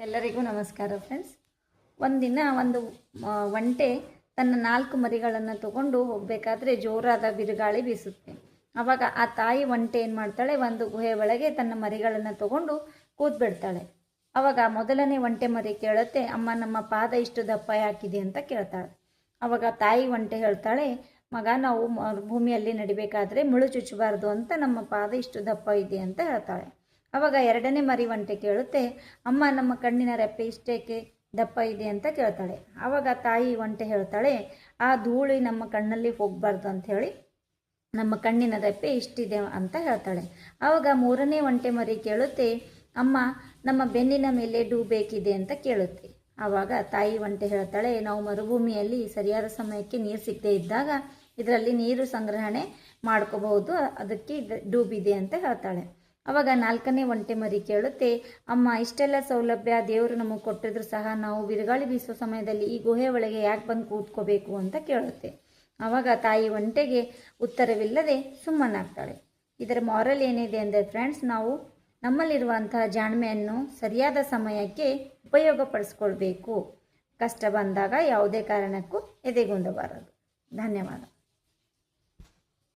ಎಲ್ಲರಿಗೂ ನಮಸ್ಕಾರ ಫ್ರೆಂಡ್ಸ್ ಒಂದಿನ ಒಂದು ಒಂಟೆ ತನ್ನ ನಾಲ್ಕು ಮರಿಗಳನ್ನು ತಗೊಂಡು ಹೋಗಬೇಕಾದ್ರೆ ಜೋರಾದ ಬಿರುಗಾಳಿ ಬೀಸುತ್ತೆ. ಆವಾಗ ಆ ತಾಯಿ ಒಂಟೆ ಏನು ಮಾಡ್ತಾಳೆ? ಒಂದು ಗುಹೆ ಒಳಗೆ ತನ್ನ ಮರಿಗಳನ್ನು ತಗೊಂಡು ಕೂತ್ಬಿಡ್ತಾಳೆ. ಆವಾಗ ಮೊದಲನೇ ಒಂಟೆ ಮರಿ ಕೇಳುತ್ತೆ, ಅಮ್ಮ, ನಮ್ಮ ಪಾದ ಇಷ್ಟು ದಪ್ಪ ಯಾಕಿದೆ? ಅಂತ ಕೇಳ್ತಾಳೆ. ಆವಾಗ ತಾಯಿ ಒಂಟೆ ಹೇಳ್ತಾಳೆ, ಮಗ, ನಾವು ಭೂಮಿಯಲ್ಲಿ ನಡಿಬೇಕಾದ್ರೆ ಮುಳು ಚುಚ್ಚಬಾರ್ದು ಅಂತ ನಮ್ಮ ಪಾದ ಇಷ್ಟು ದಪ್ಪ ಇದೆ? ಅಂತ ಹೇಳ್ತಾಳೆ. ಅವಾಗ ಎರಡನೇ ಮರಿ ಒಂಟೆ ಕೇಳುತ್ತೆ, ಅಮ್ಮ, ನಮ್ಮ ಕಣ್ಣಿನ ರೆಪ್ಪೆ ಇಷ್ಟೇಕೆ? ದಪ್ಪ ಇದೆ ಅಂತ ಕೇಳ್ತಾಳೆ. ಆವಾಗ ತಾಯಿ ಒಂಟೆ ಹೇಳ್ತಾಳೆ, ಆ ಧೂಳಿ ನಮ್ಮ ಕಣ್ಣಲ್ಲಿ ಹೋಗಬಾರ್ದು ಅಂತ ಹೇಳಿ ನಮ್ಮ ಕಣ್ಣಿನ ರೆಪ್ಪೆ ಇಷ್ಟಿದೆ ಅಂತ ಹೇಳ್ತಾಳೆ. ಆವಾಗ ಮೂರನೇ ಒಂಟೆ ಮರಿ ಕೇಳುತ್ತೆ, ಅಮ್ಮ, ನಮ್ಮ ಬೆನ್ನಿನ ಮೇಲೆ ಡೂಬೇಕಿದೆ ಅಂತ ಕೇಳುತ್ತೆ. ಆವಾಗ ತಾಯಿ ಒಂಟೆ ಹೇಳ್ತಾಳೆ, ನಾವು ಮರುಭೂಮಿಯಲ್ಲಿ ಸರಿಯಾದ ಸಮಯಕ್ಕೆ ನೀರು ಸಿಗದೆ ಇದ್ದಾಗ ಇದರಲ್ಲಿ ನೀರು ಸಂಗ್ರಹಣೆ ಮಾಡ್ಕೋಬಹುದು, ಅದಕ್ಕೆ ಡೂಬಿದೆ ಅಂತ ಹೇಳ್ತಾಳೆ. ಅವಾಗ ನಾಲ್ಕನೇ ಒಂಟೆ ಮರಿ ಕೇಳುತ್ತೆ, ಅಮ್ಮ, ಇಷ್ಟೆಲ್ಲ ಸೌಲಭ್ಯ ದೇವರು ನಮಗೆ ಕೊಟ್ಟಿದ್ರು ಸಹ ನಾವು ಬಿರುಗಾಳಿ ಬೀಸೋ ಸಮಯದಲ್ಲಿ ಈ ಗುಹೆ ಒಳಗೆ ಯಾಕೆ ಬಂದು ಕೂತ್ಕೋಬೇಕು ಅಂತ ಕೇಳುತ್ತೆ. ಅವಾಗ ತಾಯಿ ಒಂಟೆಗೆ ಉತ್ತರವಿಲ್ಲದೆ ಸುಮ್ಮನಾಗ್ತಾಳೆ. ಇದರ ಮಾರಲ್ ಏನಿದೆ ಅಂದರೆ ಫ್ರೆಂಡ್ಸ್ ನಾವು ನಮ್ಮಲ್ಲಿರುವಂತಹ ಜಾಣ್ಮೆಯನ್ನು ಸರಿಯಾದ ಸಮಯಕ್ಕೆ ಉಪಯೋಗಪಡಿಸ್ಕೊಳ್ಬೇಕು. ಕಷ್ಟ ಬಂದಾಗ ಯಾವುದೇ ಕಾರಣಕ್ಕೂ ಎದೆಗುಂದಬಾರದು. ಧನ್ಯವಾದ.